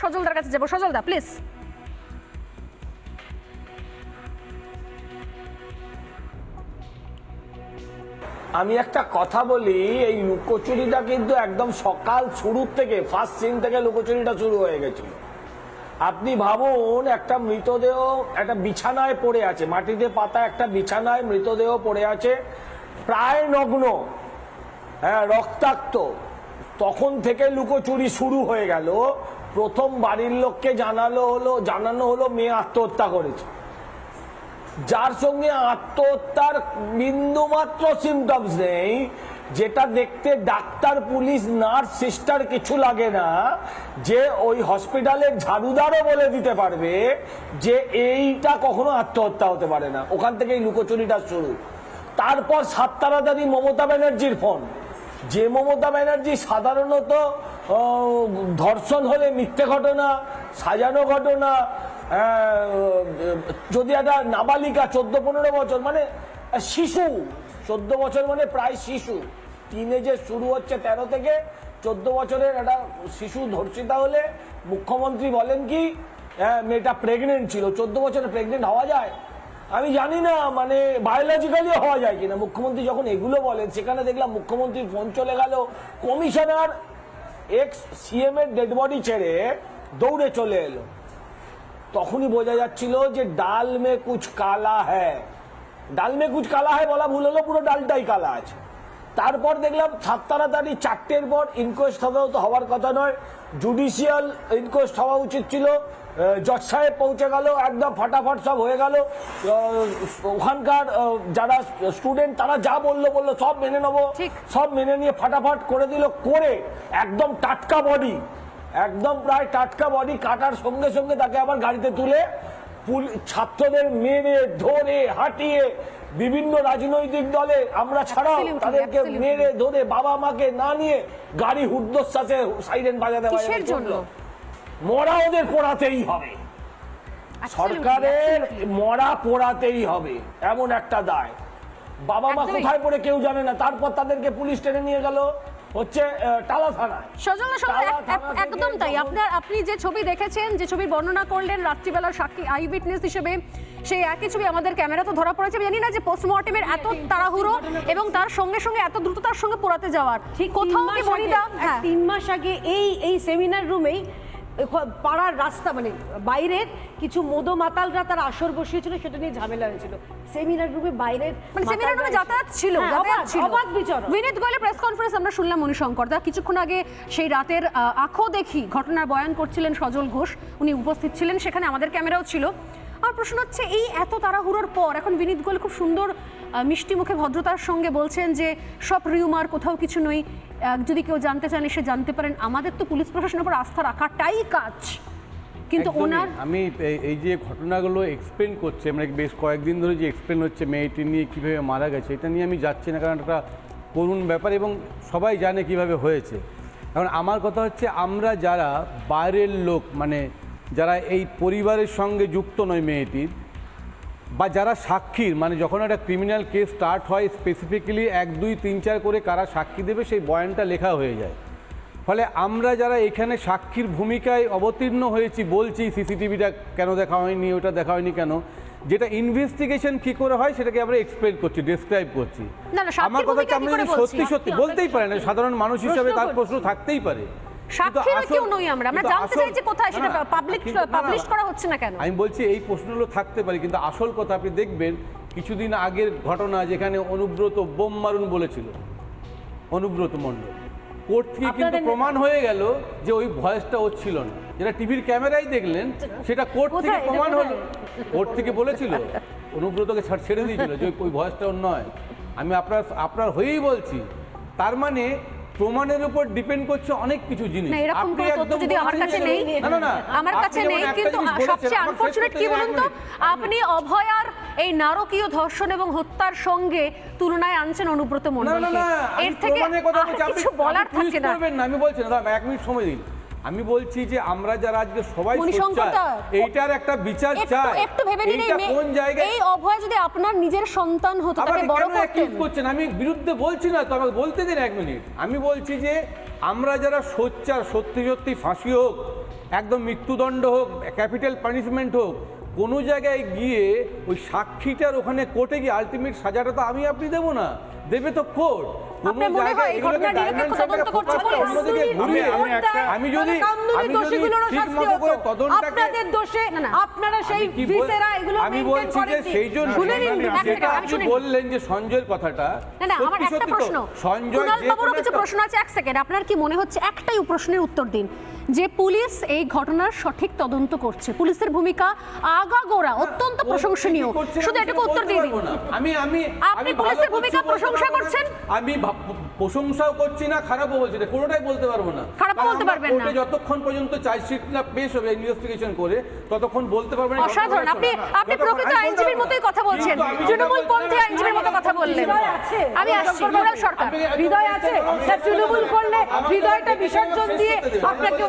সজলদার কাছে যাব। সজলদা প্লিজ আমি একটা কথা বলি, এই লুকোচুরিটা কিন্তু একদম সকাল শুরুর থেকে ফার্স্ট সিন থেকে লুকোচুরিটা শুরু হয়ে গেছিল। আপনি ভাবুন, একটা মৃতদেহ একটা বিছানায় পড়ে আছে, মাটিতে পাতা একটা বিছানায় মৃতদেহ পড়ে আছে, প্রায় নগ্ন হ্যাঁ রক্তাক্ত। তখন থেকে লুকোচুরি শুরু হয়ে গেল প্রথম বাড়ির লোককে জানালো হলো, জানানো হলো মেয়ে আত্মহত্যা করেছে। যার সঙ্গে আত্মহত্যার বিন্দুমাত্র সিমটমস নেই, যেটা দেখতে ডাক্তার, পুলিশ নার্স সিস্টার কিছু লাগে না, যে ওই হসপিটালের ঝাড়ুদারও বলে দিতে পারবে যে এইটা কখনো আত্মহত্যা হতে পারে না। ওখান থেকেই লুকোচুরিটা শুরু। তারপর সাত তাড়াতাড়ি মমতা ব্যানার্জির ফোন যে মমতা ব্যানার্জি সাধারণত ধর্ষণ হলে মিথ্যে ঘটনা, সাজানো ঘটনা যদি একটা নাবালিকা চোদ্দ পনেরো বছর মানে শিশু, চোদ্দ বছর মানে প্রায় শিশু টিনেজে শুরু হচ্ছে তেরো থেকে চোদ্দ বছরের একটা শিশু ধর্ষিতা হলে, মুখ্যমন্ত্রী বলেন কি মেয়েটা প্রেগনেন্ট ছিল, চোদ্দ বছরে প্রেগনেন্ট হওয়া যায়। আমি জানি না মানে বায়োলজিক্যালি হওয়া যায় কিনা। মুখ্যমন্ত্রী যখন এগুলো বলেন, সেখানে দেখলাম মুখ্যমন্ত্রীর ফোন চলে গেল। কমিশনার এক্স সিএম এর ডেড বডি ছেড়ে দৌড়ে চলে এলো। তখনই বোঝা যাচ্ছিল যে ডাল মে কুচ কালা হ্যাঁ ডাল মে কুচ কালা হ্যাঁ বলা ভুল হলো, পুরো ডালটাই কালা আছে। তারপর দেখলাম সাত তাড়াতাড়ি চারটের পর ইনকোয়েস্ট হবেও তো হওয়ার কথা নয়। জুডিশিয়াল ইনকোয়েস্ট হওয়া উচিত ছিল। জজ সাহেব পৌঁছে গেল একদম ফটাফট সব হয়ে গেল। ওখানকার যারা স্টুডেন্ট তারা যা বলল বলল সব মেনে নেব। সব মেনে নিয়ে ফটাফট করে দিল করে একদম টাটকা বডি একদম প্রায় টাটকা বডি কাটার সঙ্গে সঙ্গে তাকে আবার গাড়িতে তুলে ছাত্রদের মেরে ধরে হাঁটিয়ে বিভিন্ন রাজনৈতিক দলে আমরা ছাড়াও তাদেরকে মেরে ধরে বাবা মাকে না নিয়ে গাড়ি হুদ্দশ্বাসে সাইরেন বাজাতে কিসের জন্য? মরা ওদের পোড়াতেই হবে। সরকারের মরা পোড়াতেই হবে এমন একটা দায়। বাবা মা কোথায় পড়ে কেউ জানে না তারপর তাদেরকে পুলিশ টেনে নিয়ে গেল। হচ্ছে টালা থানা। সজল একদম তাই। আপনার আপনি যে ছবি দেখেছেন যে ছবি বর্ণনা করলেন রাত্রিবেলা সাক্ষী আই উইটনেস হিসেবে সেই একই ছবি আমাদের ক্যামেরা তো ধরা পড়েছে। জানি না যে পোস্টমর্টেমের এত তাড়াহুড়ো এবং তার সঙ্গে সঙ্গে এত দ্রুততার সঙ্গে পোড়াতে যাওয়ার। ঠিক কোথাও তিন কি মাস বনিদা আগে, হ্যাঁ। তিন মাস আগে এই এই সেমিনার রুমেই পাড়ার রাস্তা মানে বাইরের কিছু মদো মাতালরা তার আসর বসিয়েছিল সেটা নিয়ে ঝামেলা হয়েছিল। সেমিনার রুমে বাইরের মানে সেমিনার রুমে যাতায়াত ছিল হ্যাঁ, অবাধ, অবাধ বিনীত গোয়েলের প্রেস কনফারেন্স আমরা শুনলাম মণিশঙ্কর দা। কিছুক্ষণ আগে সেই রাতের আঁখো দেখি ঘটনার বয়ান করছিলেন সজল ঘোষ। উনি উপস্থিত ছিলেন সেখানে আমাদের ক্যামেরাও ছিল। আমার প্রশ্ন হচ্ছে এই এত তাড়াহুড়োর পর এখন বিনীত গোয়েল খুব সুন্দর মিষ্টি মুখে ভদ্রতার সঙ্গে বলছেন যে সব রিউমার কোথাও কিছু নই যদি কেউ জানতে চান এসে জানতে পারেন। আমাদের তো পুলিশ প্রশাসনের উপর আস্থা রাখাটাই কাজ। কিন্তু ওনার আমি এই- এই যে ঘটনাগুলো এক্সপ্লেন করছে মানে বেশ কয়েকদিন ধরে যে এক্সপ্লেন হচ্ছে মেয়েটি নিয়ে কীভাবে মারা গেছে এটা নিয়ে আমি যাচ্ছি না কারণ একটা করুণ ব্যাপার এবং সবাই জানে কীভাবে হয়েছে। এখন আমার কথা হচ্ছে আমরা যারা বাইরের লোক মানে যারা এই পরিবারের সঙ্গে যুক্ত নয় মেয়েটির বা যারা সাক্ষীর মানে যখন একটা ক্রিমিনাল কেস স্টার্ট হয় স্পেসিফিক্যালি এক দুই তিন চার করে কারা সাক্ষী দেবে সেই বয়ানটা লেখা হয়ে যায়। ফলে আমরা যারা এখানে সাক্ষীর ভূমিকায় অবতীর্ণ হয়েছি বলছি সিসিটিভিটা কেন দেখা হয়নি ওটা দেখা হয়নি কেন যেটা ইনভেস্টিগেশন কি করে হয় সেটাকে আমরা এক্সপ্লেন করছি ডেসক্রাইব করছি। আমার কথা হচ্ছে আমরা যদি সত্যি সত্যি বলতেই পারে না সাধারণ মানুষ হিসাবে তার প্রশ্ন থাকতেই পারে। আসল- কেউ নই আমরা। আমরা জানতে চাই যে কোথায় সেটা পাবলিক পাবলিশ করা হচ্ছে না কেন? আমি বলছি এই প্রশ্নগুলো থাকতে পারে কিন্তু আসল কথা আপনি দেখবেন কিছুদিন আগের ঘটনা যেখানে অনুব্রত বোম মারুন বলেছিল অনুব্রত মণ্ডল। কোর্ট থেকে কিন্তু প্রমাণ হয়ে গেল যে ওই ভয়েসটা ওর ছিল না। যেটা টিভির ক্যামেরায় দেখলেন সেটা কোর্ট থেকে প্রমাণ হলো। কোর্ট থেকে বলেছিল অনুব্রতকে ছাড় ছেড়ে দিয়েছিল যে ওই ভয়েসটা ওর নয়। আমি আপনার আপনার হয়েই বলছি। তার মানে প্রমাণের উপর ডিপেন্ড করছে অনেক কিছু জিনিস। না এরকম কোনো তথ্য যদি আমার কাছে নেই না না আমার কাছে নেই কিন্তু সবচেয়ে আনফরচুনেট কি বলুন তো। আপনি অভয়ার এই নারকীয় ধর্ষণ এবং হত্যার সঙ্গে তুলনায় আনছেন অনুব্রত মনে মণ্ডলকে এর থেকে কিছু বলার থাকে না আমি বলছি না এক মিনিট সময় দিন। আমি বলছি যে আমরা যারা আজকে সবাই এইটার একটা বিচার চাই। একটু ভেবে নিন কোন জায়গায় এই অভয় যদি আপনার নিজের সন্তান হতো তাকে বড় করতেন? করছেন? আমি বিরুদ্ধে বলছি না তো আমাকে বলতে দিন এক মিনিট। আমি বলছি যে আমরা যারা সোচ্চার সত্যি সত্যি ফাঁসি হোক একদম মৃত্যুদণ্ড হোক ক্যাপিটাল পানিশমেন্ট হোক কোনো জায়গায় গিয়ে ওই সাক্ষীটার ওখানে কোর্টে গিয়ে আলটিমেট সাজাটা তো আমি আপনি দেবো না। দেবে তো কোর্ট। আপনার মনে হয় এই ঘটনার নিরপেক্ষ তদন্ত করছে পুলিশ? আমি যদি আমি যদি দোষীগুলোরও ঠিক শাস্তি মতো করে হতো। আপনাদের দোষে না, না। আপনারা সেই আমি কি বল- ভিসেরা এগুলো আমি বলছি যে সেই জন্য শুনে নিন, এক যেটা আপনি বললেন যে সঞ্জয়ের কথাটা না না আমার একটা প্রশ্ন সঞ্জয় কুণাল যে কিছু প্রশ্ন আছে এক সেকেন্ড আপনার কি মনে হচ্ছে একটাই প্রশ্নের উত্তর দিন যে পুলিশ এই ঘটনার সঠিক তদন্ত করছে। পুলিশের ভূমিকা আগাগোড়া অত্যন্ত প্রশংসনীয়। করছে শুধু এটুকু উত্তর দিয়ে দিন না। আমি আমি আপনি পুলিশের ভূমিকা প্রশংসা করছেন? আমি প্রশংসাও করছি না খারাপও বলছি না কোনোটাই বলতে পারব না। খারাপও বলতে পারবেন না। যতক্ষণ পর্যন্ত চার্জশিট না পেশ হবে ইনভেস্টিগেশন করে ততক্ষণ বলতে পারবেন না অসাধারণ। আপনি আপনি প্রকৃত আইনজীবীর মতোই কথা বলছেন। তৃণমূল পন্থী আইনজীবীর মতো কথা বললেন। আমি আসছি সরকার। হৃদয় আছে। তৃণমূল করলে হৃদয়টা বিসর্জন দিয়ে আপনাকে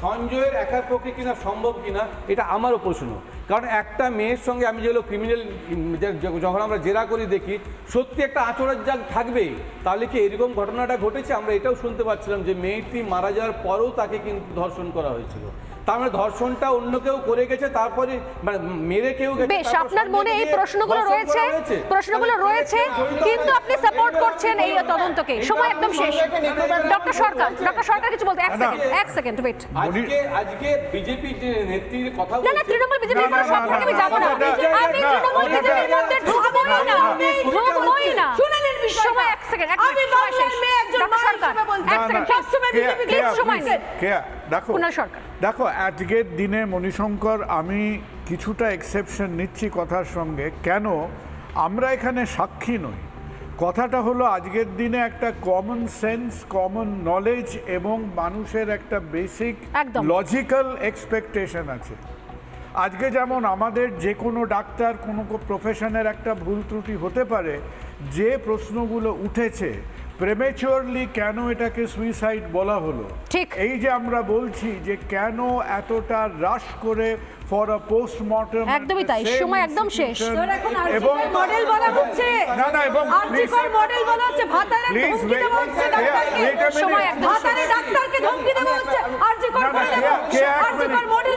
সঞ্জয়ের একার পক্ষে কিনা সম্ভব কিনা এটা আমারও প্রশ্ন। কারণ একটা মেয়ের সঙ্গে আমি যেগুলো ক্রিমিনাল যখন আমরা জেরা করি দেখি সত্যি একটা আচরের জাগ থাকবেই তাহলে কি এরকম ঘটনাটা ঘটেছে? আমরা এটাও শুনতে পাচ্ছিলাম যে মেয়েটি মারা যাওয়ার পরেও তাকে কিন্তু ধর্ষণ করা হয়েছিল। তার মানে ধর্ষণটা অন্য কেউ করে গেছে তারপরে মানে মেরে কেউ গেছে বেশ আপনার মনে এই প্রশ্নগুলো রয়েছে প্রশ্নগুলো রয়েছে কিন্তু আপনি সাপোর্ট করছেন এই তদন্তকে সময় একদম শেষ ডক্টর সরকার ডক্টর সরকার কিছু বলতে এক। সেকেন্ড এক সেকেন্ড ওয়েট আজকে আজকে বিজেপি যে নেত্রীর কথা না না তৃণমূল বিজেপির সব থেকে আমি যাব না আমি তৃণমূল বিজেপির মধ্যে ঢুকবোই না ঢুকবোই না শুনে নিন সময় এক সেকেন্ড এক আমি বাংলার শেষ মেয়ে, একজন মা সরকার হিসেবে বলছি। এক সেকেন্ড না, সবসময় কেয়া- বিজেপি কেয়া, সময় নিন। দেখো সরকার। দেখো আজকের দিনে মণিশঙ্কর আমি কিছুটা এক্সেপশন নিচ্ছি কথার সঙ্গে। কেন? আমরা এখানে সাক্ষী নই। কথাটা হলো আজকের দিনে একটা কমন সেন্স কমন নলেজ এবং মানুষের একটা বেসিক লজিক্যাল এক্সপেকটেশন আছে। আজকে যেমন আমাদের যে কোনো ডাক্তার কোনো প্রফেশনের একটা ভুল ত্রুটি হতে পারে যে প্রশ্নগুলো উঠেছে প্রেমেচুয়ারলি কেন এটাকে সুইসাইড বলা হলো ঠিক। এই যে আমরা বলছি যে কেন এতটা রাশ করে ফর আ পোস্টমর্টম একদমই তাই, সময় একদম শেষ। তোর এখন এবং মডেল বলা হচ্ছে না না এবং আরজিকর মডেল বলা হচ্ছে ভাতারে ধমকি দেওয়া হচ্ছে ডাক্তারকে. সময় একদম ভাতারে ডাক্তারকে ধমকি দেওয়া হচ্ছে না, মডেল কে- কে এক আরজিকর minute? মডেল